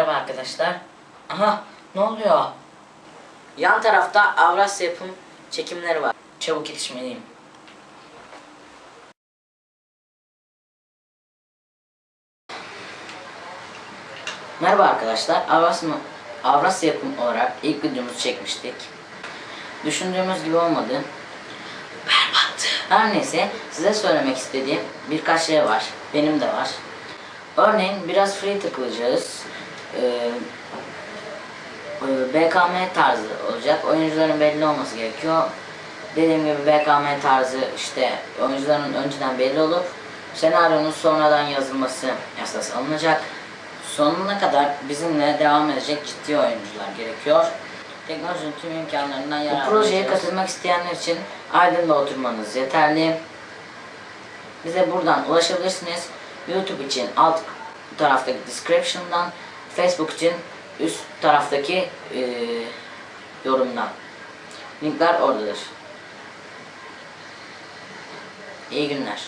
Merhaba arkadaşlar. Aha ne oluyor? Yan tarafta Avrasya yapım çekimleri var. Çabuk yetişmeliyim. Merhaba arkadaşlar. Avrasya, Avrasya yapım olarak ilk videomuzu çekmiştik. Düşündüğümüz gibi olmadı. Berbattı. Her neyse size söylemek istediğim birkaç şey var. Benim de var. Örneğin biraz free takılacağız. Ee, BKM tarzı olacak. Oyuncuların belli olması gerekiyor. Dediğim gibi BKM tarzı işte oyuncuların önceden belli olup senaryonun sonradan yazılması esas alınacak. Sonuna kadar bizimle devam edecek ciddi oyuncular gerekiyor. Teknolojinin tüm imkanlarından yararlanacağız. Bu projeye katılmak isteyenler için Aydın'da oturmanız yeterli. Bize buradan ulaşabilirsiniz. YouTube için alt taraftaki description'dan, Facebook için üst taraftaki eee, yorumdan. Linkler oradadır. İyi günler.